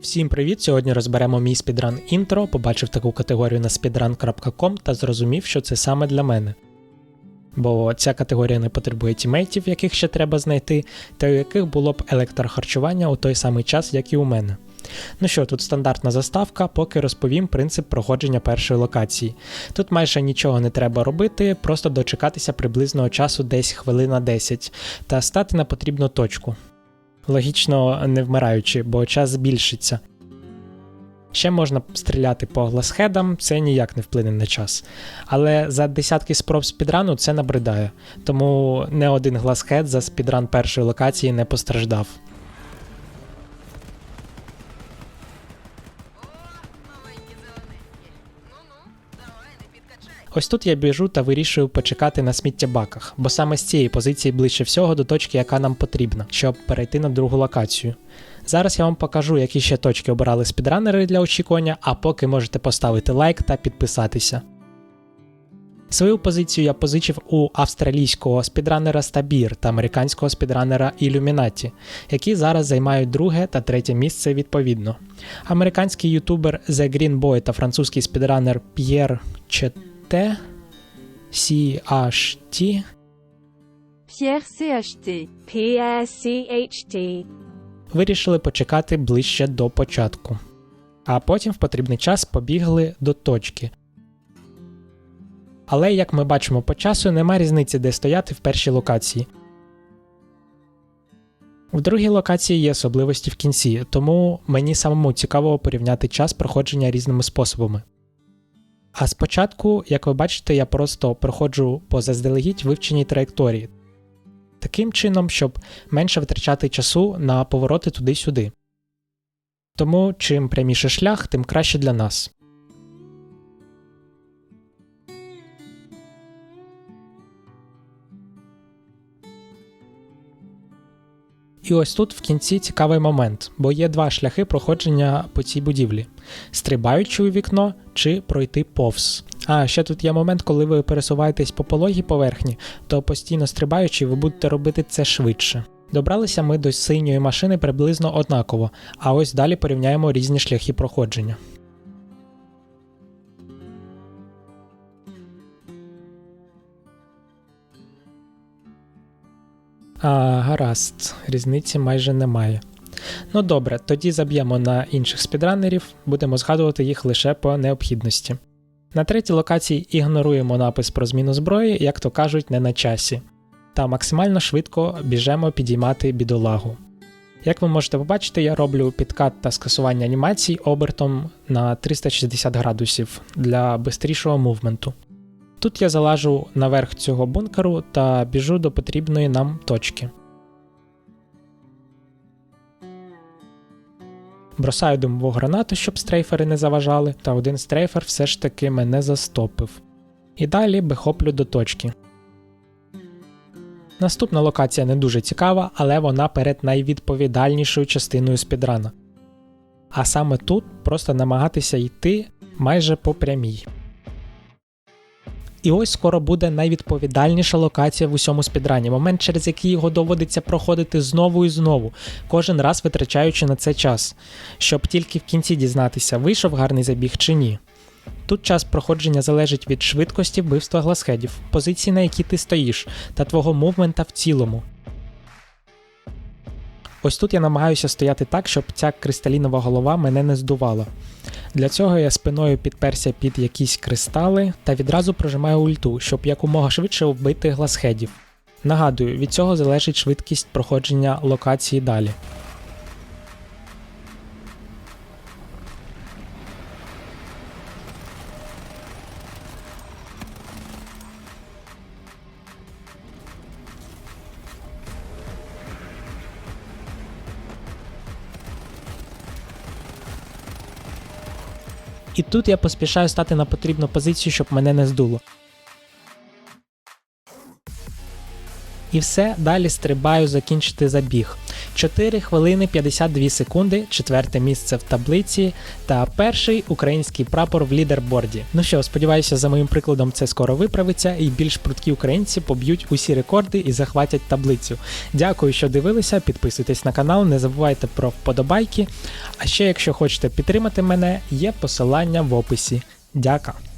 Всім привіт! Сьогодні розберемо мій спідран інтро, побачив таку категорію на speedrun.com та зрозумів, що це саме для мене. Бо ця категорія не потребує тімейтів, яких ще треба знайти, та у яких було б електрохарчування у той самий час, як і у мене. Ну що, тут стандартна заставка, поки розповім принцип проходження першої локації. Тут майже нічого не треба робити, просто дочекатися приблизного часу десь хвилина 10 та стати на потрібну точку. Логічно не вмираючи, бо час збільшиться. Ще можна стріляти по гласхедам, це ніяк не вплине на час. Але за десятки спроб спідрану це набридає, тому не один гласхед за спідран першої локації не постраждав. Ось тут я біжу та вирішую почекати на сміттєбаках, бо саме з цієї позиції ближче всього до точки, яка нам потрібна, щоб перейти на другу локацію. Зараз я вам покажу, які ще точки обирали спідранери для очікування, а поки можете поставити лайк та підписатися. Свою позицію я позичив у австралійського спідранера Стабір та американського спідранера Illuminati, які зараз займають друге та третє місце відповідно. Американський ютубер The Green Boy та французький спідранер Pierre Chete CHT Pierre CHT. Pierre CHT. вирішили почекати ближче до початку. А потім в потрібний час побігли до точки. Але, як ми бачимо по часу, нема різниці, де стояти в першій локації. В другій локації є особливості в кінці, тому мені самому цікаво порівняти час проходження різними способами. А спочатку, як ви бачите, я просто проходжу по заздалегідь вивченій траєкторії, таким чином, щоб менше витрачати часу на повороти туди-сюди. Тому чим пряміше шлях, тим краще для нас. І ось тут в кінці цікавий момент, бо є два шляхи проходження по цій будівлі: стрибаючи у вікно чи пройти повз. А ще тут є момент, коли ви пересуваєтесь по пологій поверхні, то постійно стрибаючи, ви будете робити це швидше. Добралися ми до синьої машини приблизно однаково, а ось далі порівняємо різні шляхи проходження. А, гаразд, різниці майже немає. Ну добре, тоді заб'ємо на інших спідранерів, будемо згадувати їх лише по необхідності. На третій локації ігноруємо напис про зміну зброї, як то кажуть, не на часі, та максимально швидко біжемо підіймати бідолагу. Як ви можете побачити, я роблю підкат та скасування анімацій обертом на 360 градусів для бистрішого мувменту. Тут я залажу наверх цього бункеру та біжу до потрібної нам точки. Бросаю димову гранату, щоб стрейфери не заважали, та один стрейфер все ж таки мене застопив. І далі бихоплю до точки. Наступна локація не дуже цікава, але вона перед найвідповідальнішою частиною спідрана. А саме тут просто намагатися йти майже по прямій. І ось скоро буде найвідповідальніша локація в усьому спідрані, момент, через який його доводиться проходити знову і знову, кожен раз витрачаючи на це час, щоб тільки в кінці дізнатися, вийшов гарний забіг чи ні. Тут час проходження залежить від швидкості вбивства гласхедів, позиції, на якій ти стоїш, та твого мувмента в цілому. Ось тут я намагаюся стояти так, щоб ця кристалінова голова мене не здувала. Для цього я спиною підперся під якісь кристали та відразу прожимаю ульту, щоб якомога швидше вбити гласхедів. Нагадую, від цього залежить швидкість проходження локації далі. І тут я поспішаю стати на потрібну позицію, щоб мене не здуло. І все, далі стрибаю закінчити забіг. 4 хвилини 52 секунди, четверте місце в таблиці та перший український прапор в лідерборді. Ну що, сподіваюся, за моїм прикладом це скоро виправиться, і більш прудкі українці поб'ють усі рекорди і захватять таблицю. Дякую, що дивилися. Підписуйтесь на канал, не забувайте про вподобайки. А ще, якщо хочете підтримати мене, є посилання в описі. Дяка!